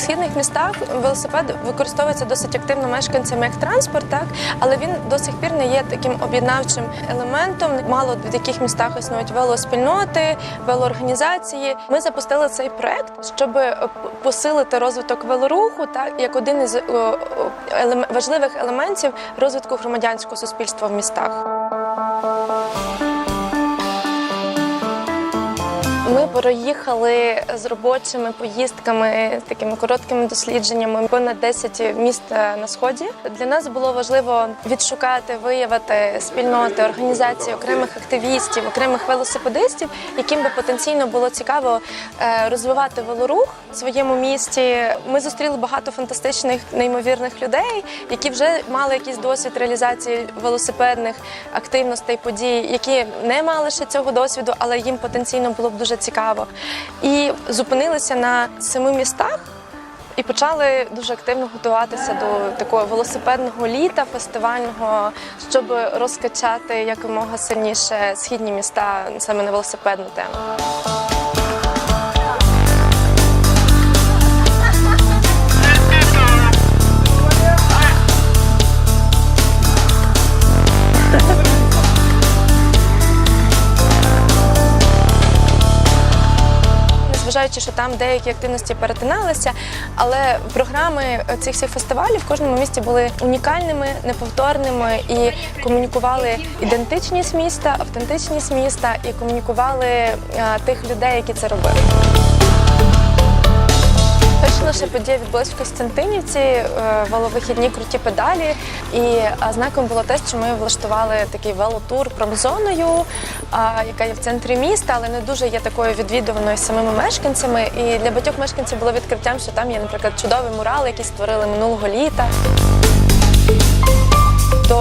східних містах велосипед використовується досить активно мешканцями як транспорт, так але він до сих пір не є таким об'єднавчим елементом. Мало в яких містах існують велоспільноти, велоорганізації. Ми запустили цей проект, щоб е, посилити розвиток велоруху, так як один із е, важливих елементів розвитку громадянського суспільства в містах. Ми проїхали з робочими поїздками, такими короткими дослідженнями понад 10 міст е, на сході. Для нас було важливо відшукати, виявити спільноти, організації окремих активістів, окремих велосипедистів, яким би потенційно було цікаво е, розвивати велорух в своєму місті. Ми зустріли багато фантастичних, неймовірних людей, які вже мали якийсь досвід реалізації велосипедних активностей, подій, які не мали ще цього досвіду, але їм потенційно було б дуже цікаво. І зупинилися на семи містах. І почали дуже активно готуватися до такого велосипедного літа, фестивального, щоб розкачати якомога сильніше східні міста саме на велосипедну тему. Незважаючи, що там деякі активності перетиналися, але програми цих всіх фестивалів в кожному місті були унікальними, неповторними і комунікували ідентичність міста, автентичність міста і комунікували е, тих людей, які це робили. Наша подія відбулася в Костянтинівці, е, веловихідні круті педалі. І знаком було те, що ми влаштували такий велотур промзоною, яка є в центрі міста, але не дуже є такою відвідуваною самими мешканцями. І для багатьох мешканців було відкриттям, що там є, наприклад, чудовий мурал, який створили минулого літа.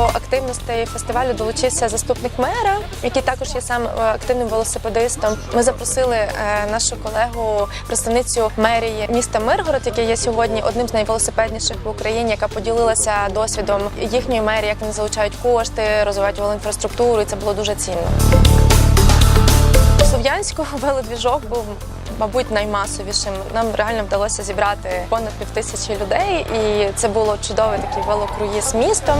Активностей фестивалю долучився заступник мера, який також є сам е, активним велосипедистом. Ми запросили е, нашу колегу, представницю мерії міста Миргород, який є сьогодні одним з найвелосипедніших в Україні, яка поділилася досвідом їхньої мерії, як вони залучають кошти, розвивають велоінфраструктуру, і це було дуже цінно. У Слов'янську велодвіжок був. Мабуть, наймасовішим нам реально вдалося зібрати понад півтисячі людей, і це було чудовий такий велокруїз містом.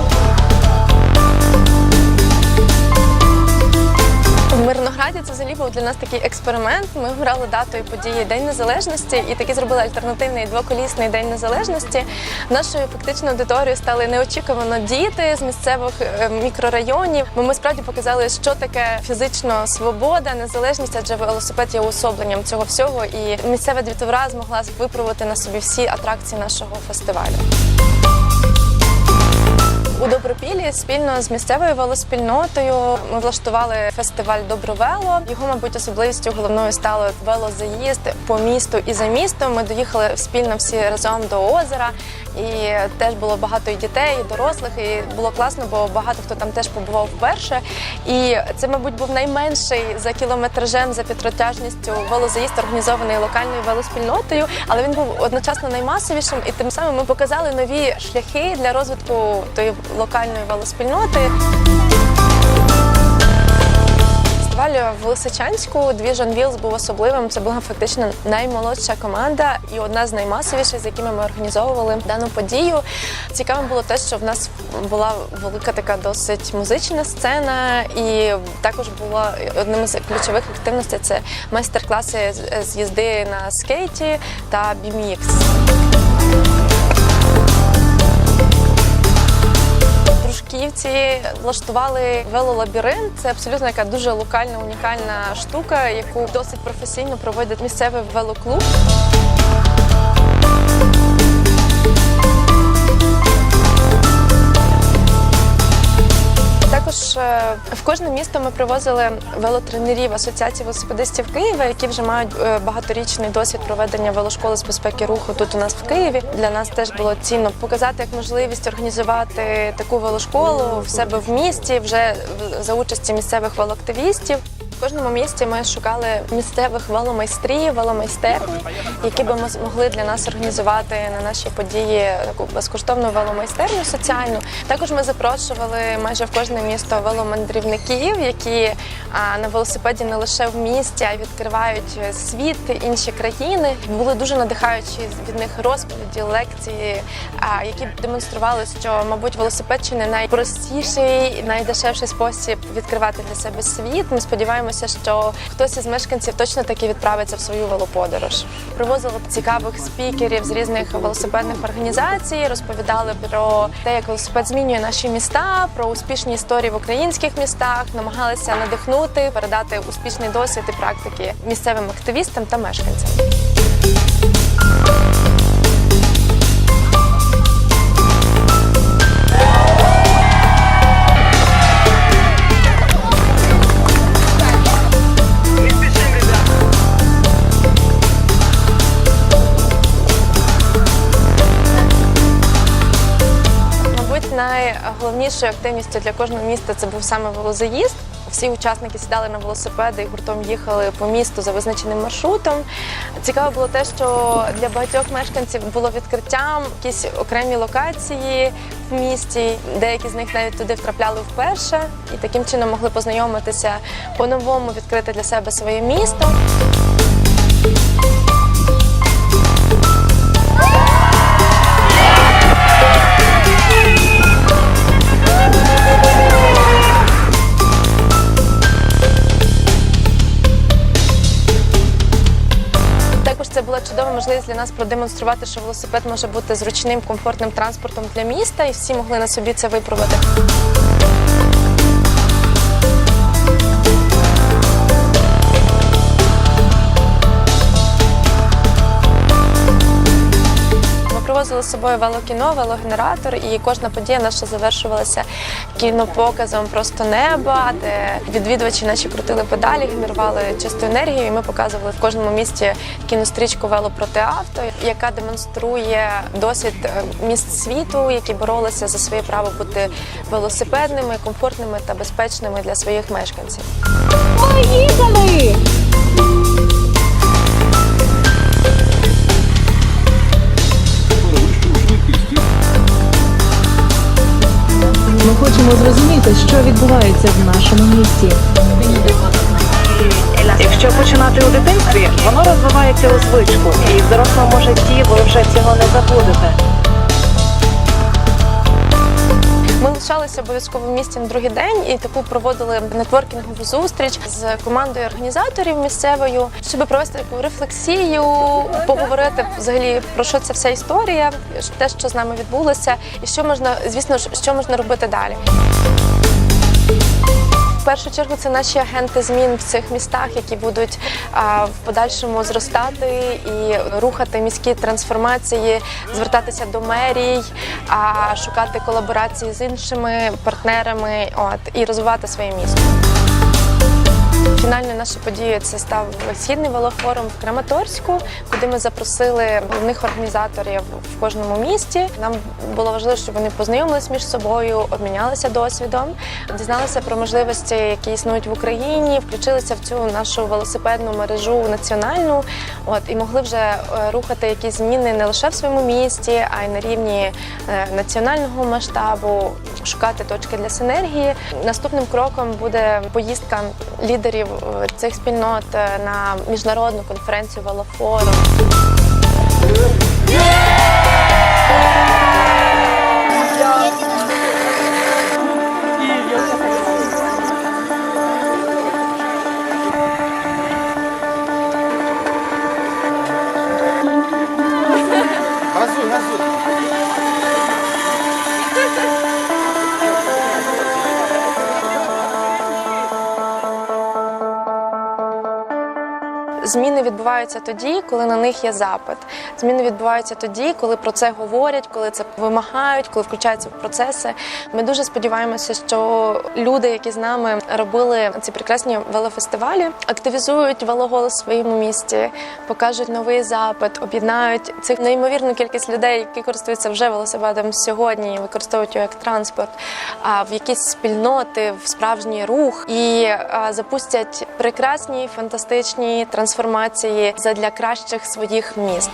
Мирнограді це взагалі був для нас такий експеримент. Ми дату і події День Незалежності і таки зробили альтернативний двоколісний День Незалежності. Нашою фактично аудиторією стали неочікувано діти з місцевих е, мікрорайонів. Бо ми справді показали, що таке фізично свобода, незалежність, адже велосипед є уособленням цього всього. І місцева дітвора змогла випробувати на собі всі атракції нашого фестивалю. У Добропілі спільно з місцевою велоспільнотою ми влаштували фестиваль Добровело. Його, мабуть, особливістю головною стало велозаїзд по місту і за містом. Ми доїхали спільно всі разом до озера, і теж було багато і дітей, і дорослих. І було класно, бо багато хто там теж побував вперше. І це, мабуть, був найменший за кілометражем за підротяжністю велозаїзд, організований локальною велоспільнотою, але він був одночасно наймасовішим, і тим самим ми показали нові шляхи для розвитку тої локальної велоспільноти. Фестиваль в Лисичанську Двіжон Вілз був особливим. Це була фактично наймолодша команда і одна з наймасовіших, з якими ми організовували дану подію. Цікавим було те, що в нас була велика така досить музична сцена, і також була одним з ключових активностей це майстер-класи з- їзди на скейті та BMX. Дружківці влаштували велолабіринт. Це абсолютно яка дуже локальна, унікальна штука, яку досить професійно проводить місцевий велоклуб. В кожне місто ми привозили велотренерів Асоціації велосипедистів Києва, які вже мають е, багаторічний досвід проведення велошколи з безпеки руху тут у нас в Києві. Для нас теж було цінно показати як можливість організувати таку велошколу в себе в місті вже за участі місцевих велоактивістів. Кожному місті ми шукали місцевих веломайстрів, веломайстерні, які би ми змогли для нас організувати на наші події таку безкоштовну веломайстерню соціальну. Також ми запрошували майже в кожне місто веломандрівників, які на велосипеді не лише в місті, а й відкривають світ, інші країни. Були дуже надихаючі від них розповіді, лекції, які демонстрували, що, мабуть, велосипед чи не найпростіший, найдешевший спосіб відкривати для себе світ. Ми сподіваємося, що хтось із мешканців точно таки відправиться в свою велоподорож. Привозили цікавих спікерів з різних велосипедних організацій, розповідали про те, як велосипед змінює наші міста, про успішні історії в українських містах, намагалися надихнути, передати успішний досвід і практики місцевим активістам та мешканцям. Найголовнішою активністю для кожного міста це був саме велозаїзд. Всі учасники сідали на велосипеди і гуртом їхали по місту за визначеним маршрутом. Цікаво було те, що для багатьох мешканців було відкриттям якісь окремі локації в місті. Деякі з них навіть туди втрапляли вперше і таким чином могли познайомитися по-новому, відкрити для себе своє місто. Можливість для нас продемонструвати, що велосипед може бути зручним, комфортним транспортом для міста, і всі могли на собі це випробувати. Привозили з собою велокіно, велогенератор, і кожна подія наша завершувалася кінопоказом просто неба, де відвідувачі наші крутили педалі, генерували чисту енергію. І ми показували в кожному місті кінострічку вело проти авто, яка демонструє досвід е, міст світу, які боролися за своє право бути велосипедними, комфортними та безпечними для своїх мешканців. Поїхали! Ми хочемо зрозуміти, що відбувається в нашому місті. Якщо починати у дитинстві, воно розвивається у звичку, і в дорослому житті ви вже цього не забудете. Ми лишалися обов'язково в на другий день і таку проводили нетворкінгову зустріч з командою організаторів місцевою, щоб провести таку рефлексію, поговорити взагалі про що це вся історія, те, що з нами відбулося, і що можна, звісно ж, що можна робити далі. Першу чергу це наші агенти змін в цих містах, які будуть в подальшому зростати і рухати міські трансформації, звертатися до мерій, шукати колаборації з іншими партнерами от, і розвивати своє місто. Фінальною нашою подією це став східний велофорум в Краматорську, куди ми запросили головних організаторів в кожному місті. Нам було важливо, щоб вони познайомились між собою, обмінялися досвідом, дізналися про можливості, які існують в Україні, включилися в цю нашу велосипедну мережу національну. От і могли вже е, рухати якісь зміни не лише в своєму місті, а й на рівні е, національного масштабу, шукати точки для синергії. Наступним кроком буде поїздка лідерів е, цих спільнот е, на міжнародну конференцію велофорум. Зміни відбуваються тоді, коли на них є запит. Зміни відбуваються тоді, коли про це говорять, коли це вимагають, коли включаються в процеси. Ми дуже сподіваємося, що люди, які з нами робили ці прекрасні велофестивалі, активізують велоголос в своєму місті, покажуть новий запит, об'єднають цих неймовірну кількість людей, які користуються вже велосипедом сьогодні, використовують його як транспорт, а в якісь спільноти, в справжній рух і запустять прекрасні фантастичні трансформації задля кращих своїх міст.